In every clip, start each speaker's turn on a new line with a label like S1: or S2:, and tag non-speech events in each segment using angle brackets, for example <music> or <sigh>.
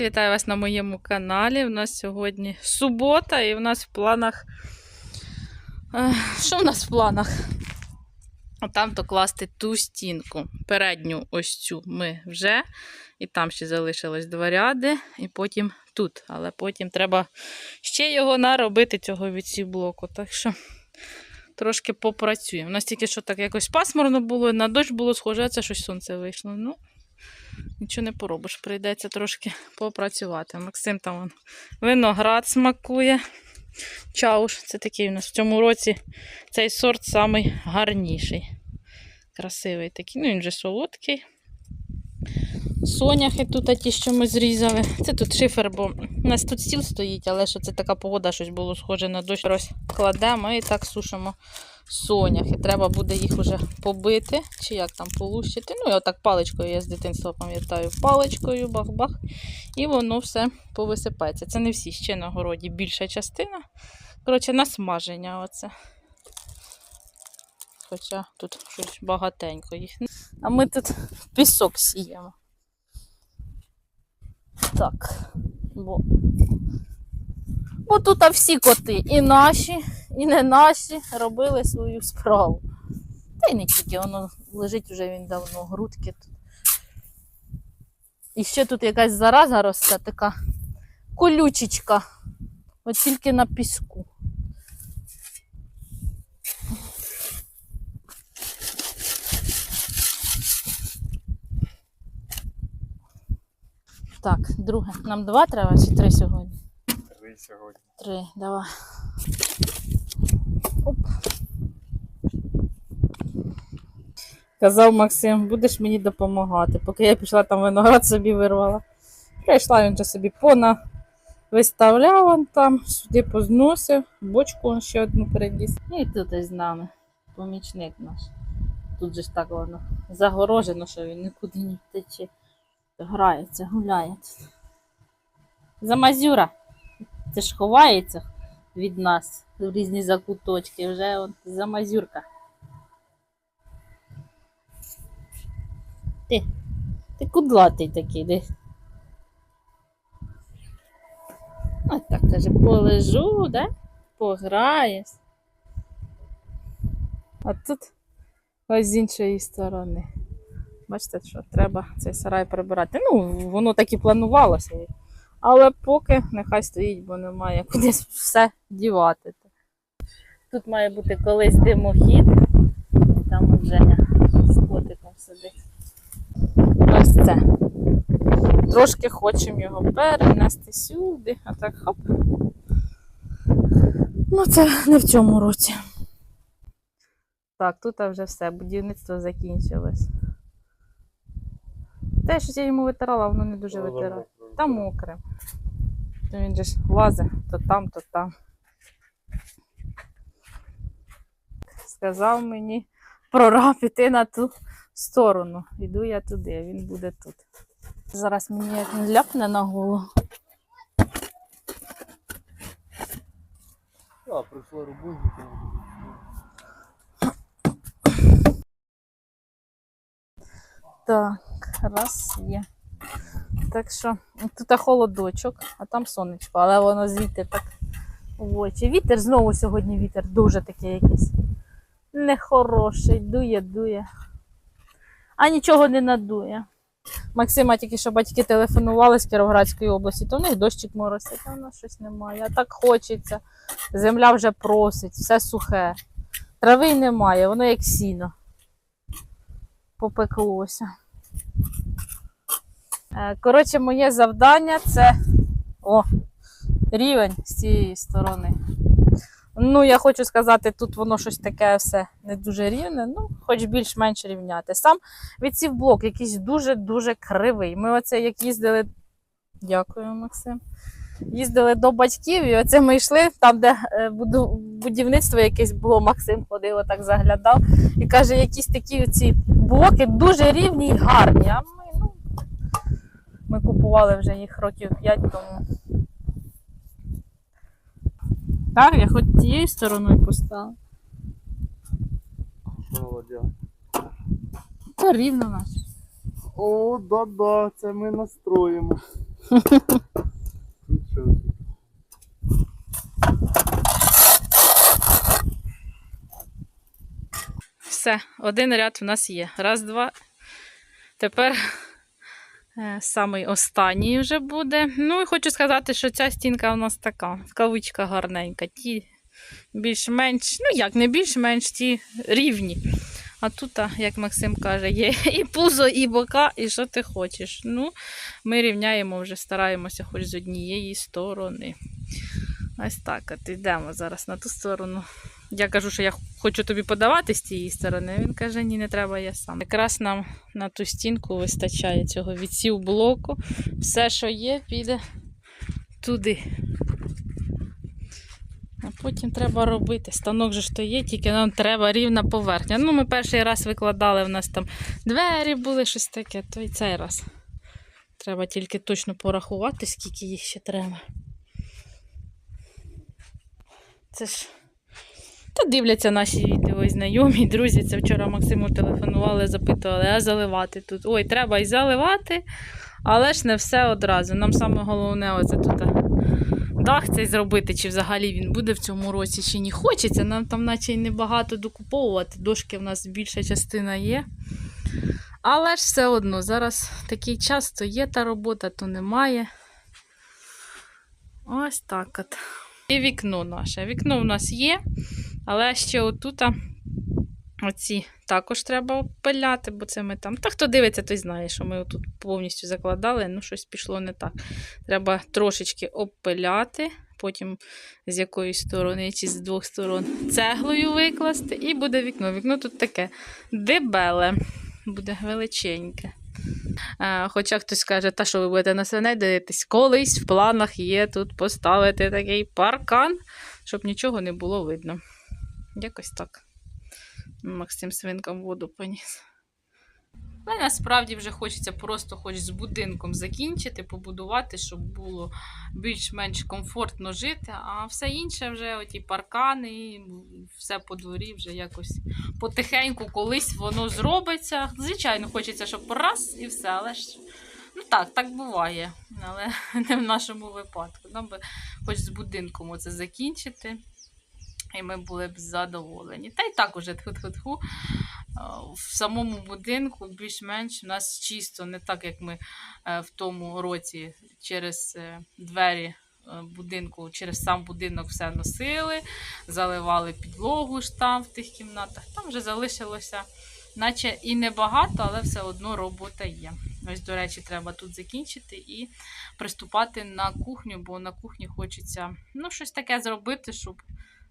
S1: Вітаю вас на моєму каналі. У нас сьогодні субота, і в нас в планах. Що в нас в планах? Там то класти ту стінку. Передню ось цю ми вже. І там ще залишилось два ряди, і потім тут. Але потім треба ще його наробити, цього від блоку. Так що трошки попрацюємо. У нас тільки що так якось пасмурно було, на дощ було схоже, це щось сонце вийшло. Ну, Нічого не поробиш, прийдеться трошки <laughs> попрацювати. Максим там вон, виноград смакує. Чауш. Це такий у нас в цьому році цей сорт самий гарніший. Красивий такий. Ну, він вже солодкий. Соняхи тут ті, що ми зрізали. Це тут шифер, бо у нас тут стіл стоїть, але що це така погода, щось було схоже на дощ. Ось кладемо і так сушимо соняхи. Треба буде їх вже побити, чи як там полущити. Ну, і отак паличкою я з дитинства пам'ятаю, паличкою, бах-бах, і воно все повисипається. Це не всі ще на городі більша частина. Коротше, на смаження оце. Хоча тут щось багатенько їх. А ми тут пісок сіємо. Так. Бо, бо тут всі коти, і наші, і не наші, робили свою справу. Та й не тільки, воно лежить вже він давно, грудки тут. І ще тут якась зараза росте, така колючечка. От тільки на піску. Так, друге. Нам два треба чи три сьогодні?
S2: Три сьогодні.
S1: Три, давай. Оп. Казав Максим, будеш мені допомагати. Поки я пішла там виноград собі вирвала. Прийшла він вже собі пона виставляв он там, сюди позносив, бочку он ще одну передіс. І тут із нами. Помічник наш. Тут же ж так воно загорожено, що він нікуди не втече. Грається, гуляє. тут. Замазюра. Це ж ховається від нас в різні закуточки. Вже от замазюрка. Ти, ти кудлатий такий, де? Ось так каже, полежу, да? Пограюсь. А тут ось з іншої сторони. Бачите, що треба цей сарай прибирати. Ну, воно так і планувалося. Але поки нехай стоїть, бо немає куди все дівати. Тут має бути колись димохід. Там от Женя з котиком сидить. Ось це. Трошки хочемо його перенести сюди, а так хоп. Ну, це не в цьому році. Так, тут вже все, будівництво закінчилось. Те, що я йому витирала, воно не дуже витирає. Та мокре. То він же ж лазить то там, то там. Сказав мені прораб іти на ту сторону. Іду я туди, а він буде тут. Зараз мені як не ляпне на голову.
S2: А, прийшла роботники.
S1: Так, раз є. Так що тут холодочок, а там сонечко, але воно звідти так в очі. Вітер знову сьогодні вітер дуже такий якийсь нехороший, дує, дує. А нічого не надує. Максима тільки що батьки телефонували з Кіровоградської області, то в них дощик моросить, а в нас щось немає. А так хочеться. Земля вже просить, все сухе. Трави немає, воно як сіно. Попеклося. Е, Коротше, моє завдання це о, рівень з цієї сторони. Ну, я хочу сказати, тут воно щось таке все не дуже рівне, ну, хоч більш-менш рівняти. Сам відсів блок якийсь дуже-дуже кривий. Ми оце як їздили. Дякую, Максим. Їздили до батьків, і оце ми йшли там, де е, будівництво якесь було, Максим ходив, отак заглядав. І каже, якісь такі ці блоки дуже рівні і гарні. А ми, купували вже їх років 5 тому. Так, я хоч тією стороною поставила.
S2: Молодя.
S1: Та рівно наче.
S2: О, да-да, це ми настроїмо.
S1: Все, один ряд в нас є. Раз, два. Тепер самий останній вже буде. Ну і хочу сказати, що ця стінка у нас така, кавичка гарненька. Ті більш-менш, ну як не більш-менш, ті рівні. А тут, як Максим каже, є і пузо, і бока, і що ти хочеш. Ну, ми рівняємо вже, стараємося хоч з однієї сторони. Ось так, от йдемо зараз на ту сторону. Я кажу, що я хочу тобі подавати з тієї сторони. Він каже, ні, не треба, я сам. Якраз нам на ту стінку вистачає цього відсів блоку. Все, що є, піде туди. А потім треба робити. Станок же ж то є, тільки нам треба рівна поверхня. Ну, ми перший раз викладали, в нас там двері були, щось таке, то і цей раз. Треба тільки точно порахувати, скільки їх ще треба. Це ж. Та дивляться наші відео і знайомі, друзі. Це вчора Максиму телефонували, запитували, а заливати тут. Ой, треба і заливати, але ж не все одразу. Нам саме головне оце тут дах цей зробити, чи взагалі він буде в цьому році, чи ні. Хочеться. Нам там наче й небагато докуповувати. Дошки в нас більша частина є. Але ж все одно, зараз такий час, то є та робота, то немає. Ось так от. І вікно наше. Вікно в нас є, але ще отут оці також треба обпиляти, бо це ми там. Та хто дивиться, той знає, що ми тут повністю закладали, ну щось пішло не так. Треба трошечки обпиляти, потім з якоїсь сторони чи з двох сторон цеглою викласти, і буде вікно. Вікно тут таке дебеле, буде величеньке. Хоча хтось каже, та що ви будете на свиней дивитись, колись в планах є тут поставити такий паркан, щоб нічого не було видно. Якось так. Максим свинкам воду поніс. Але насправді вже хочеться просто хоч з будинком закінчити, побудувати, щоб було більш-менш комфортно жити, а все інше вже оті паркани, все по дворі вже якось потихеньку колись воно зробиться. Звичайно, хочеться, щоб раз і все, але ж ну так, так буває. Але <laughs> не в нашому випадку. Нам би хоч з будинком оце закінчити. І ми були б задоволені. Та й так уже тху-тху-тху. В самому будинку більш-менш у нас чисто, не так як ми е, в тому році через е, двері е, будинку, через сам будинок все носили, заливали підлогу ж там в тих кімнатах. Там вже залишилося, наче і небагато, але все одно робота є. Ось, до речі, треба тут закінчити і приступати на кухню, бо на кухні хочеться ну, щось таке зробити, щоб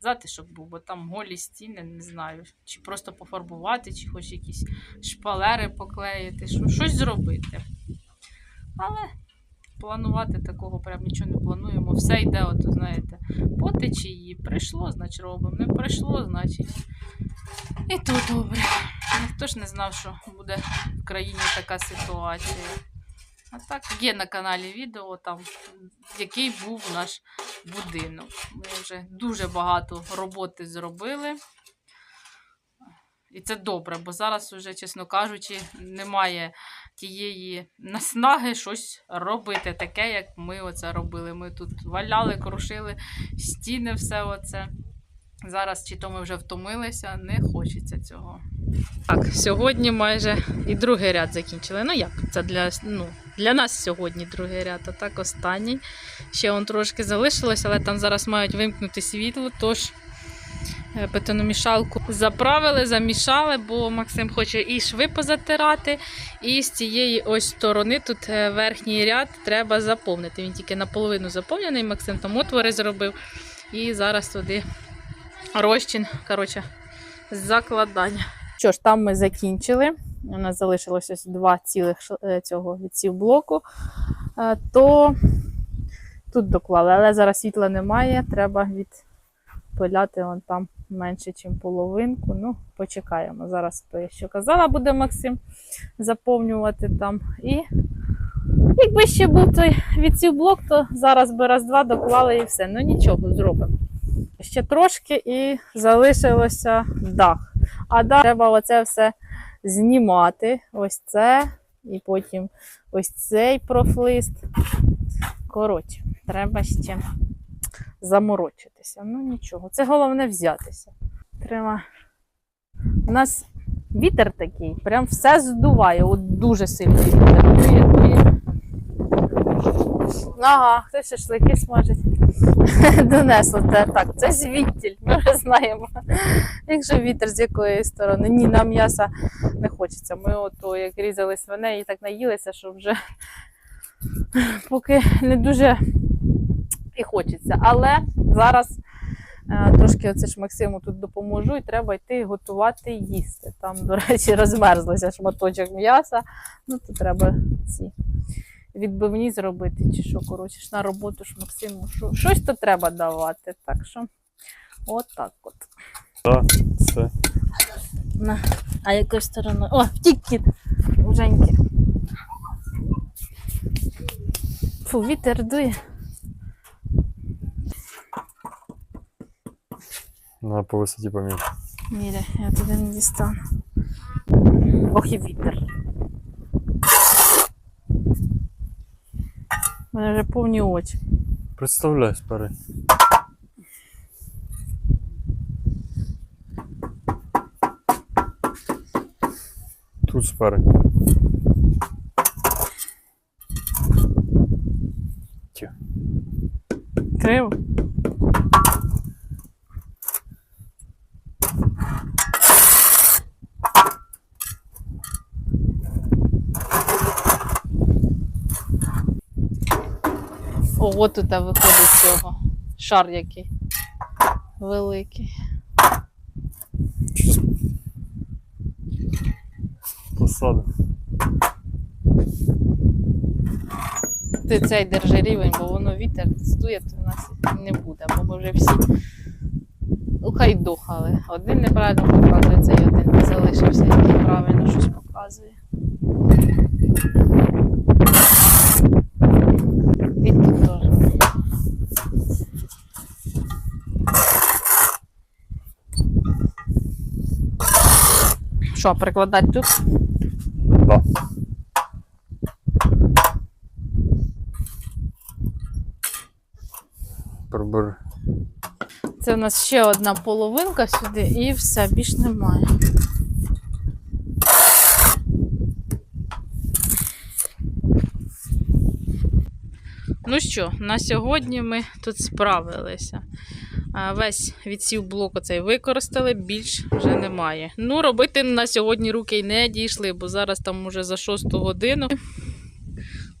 S1: затишок був, бо там голі стіни, не знаю, чи просто пофарбувати, чи хоч якісь шпалери поклеїти, що, щось зробити. Але планувати такого прям нічого не плануємо. Все йде, от, знаєте, по течії. Прийшло, значить робимо. Не прийшло, значить. І то добре. Ніхто ж не знав, що буде в країні така ситуація. А так, є на каналі відео, там, який був наш будинок. Ми вже дуже багато роботи зробили. І це добре, бо зараз, уже, чесно кажучи, немає тієї наснаги щось робити, таке, як ми оце робили. Ми тут валяли, крушили стіни, все оце. Зараз чи то ми вже втомилися, не хочеться цього. Так, сьогодні майже і другий ряд закінчили. Ну як? Це для, ну, для нас сьогодні другий ряд, а так останній. Ще он трошки залишилось, але там зараз мають вимкнути світло, тож е, бетономішалку заправили, замішали, бо Максим хоче і шви позатирати, і з цієї ось сторони тут е, верхній ряд треба заповнити. Він тільки наполовину заповнений, Максим там отвори зробив. І зараз туди розчин, коротше, закладання. Що ж, там ми закінчили. У нас залишилося ось два цілих е, цього відсів блоку. Е, То тут доклали, але зараз світла немає, треба відпиляти вон там менше, ніж половинку. Ну, почекаємо. Зараз що казала, буде Максим заповнювати там. І якби ще був той відсів блок, то зараз би раз-два доклали і все. Ну нічого, зробимо. Ще трошки і залишилося дах. А далі треба оце все знімати. Ось це і потім ось цей профлист. Коротше, треба ще заморочитися. Ну нічого, це головне взятися. Треба. У нас вітер такий, прям все здуває, от дуже сильний вітер. Ага, хтось шашлики смажить. <laughs> Донесло те. Так, це звідтіль, ми вже знаємо. Якщо вітер з якої сторони. Ні, нам м'яса не хочеться. Ми ото як різали свиней і так наїлися, що вже <laughs> поки не дуже і хочеться. Але зараз е, трошки оце ж Максиму тут допоможу, і треба йти готувати їсти. Там, до речі, <laughs> розмерзлося шматочок м'яса. Ну, то треба ці відбивні зробити, чи що, коротше, ж на роботу ж Максиму. Що, щось то треба давати. Так що, от так от.
S2: Так, все.
S1: На. А якою стороною? О, втік кіт. Женьки. Фу, вітер дує.
S2: Надо по висоті поміряти.
S1: Міря, я туди не дістану. Ох і вітер. У мене вже повні очі.
S2: Представляй спари. Тут спари. Тю.
S1: Криво. О, от тут виходить цього. Шар який. Великий.
S2: Щас посаду.
S1: Ти цей держи рівень, бо воно вітер здує, то в нас не буде, бо ми вже всі ухайдухали. Один неправильно показує, цей один не залишився, який правильно щось показує. І тут теж. Що, прикладати тут?
S2: Да. Прибери.
S1: Це у нас ще одна половинка сюди і все, більш немає. Ну що, на сьогодні ми тут справилися. Весь відсів блок оцей використали, більш вже немає. Ну, робити на сьогодні руки й не дійшли, бо зараз там уже за 6 годину.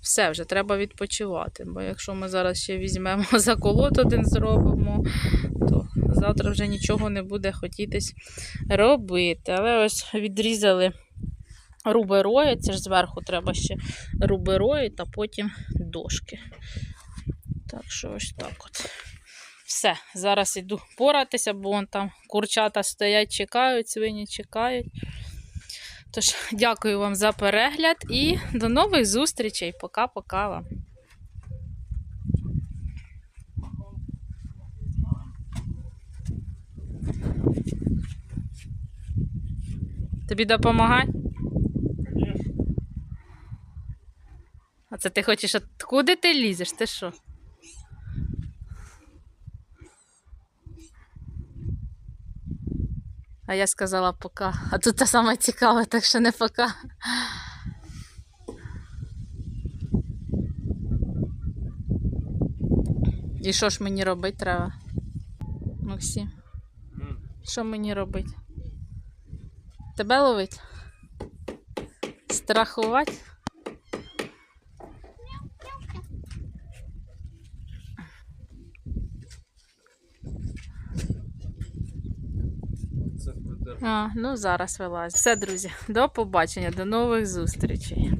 S1: Все, вже треба відпочивати. Бо якщо ми зараз ще візьмемо <laughs> заколот один зробимо, то завтра вже нічого не буде хотітись робити. Але ось відрізали руберої, це ж зверху треба ще руберої та потім дошки. Так що ось так от. Все, зараз іду поратися, бо вон там курчата стоять, чекають, свині чекають. Тож, дякую вам за перегляд і до нових зустрічей. Пока-пока вам. Тобі допомагати? А це ти хочеш, от куди ти лізеш? Ти що? А я сказала пока. А тут те саме цікаве, так що не пока. І що ж мені робити треба? Максим, що мені робити? Тебе ловить? Страхувати? А, ну зараз вилазь. Все, друзі, до побачення, до нових зустрічей.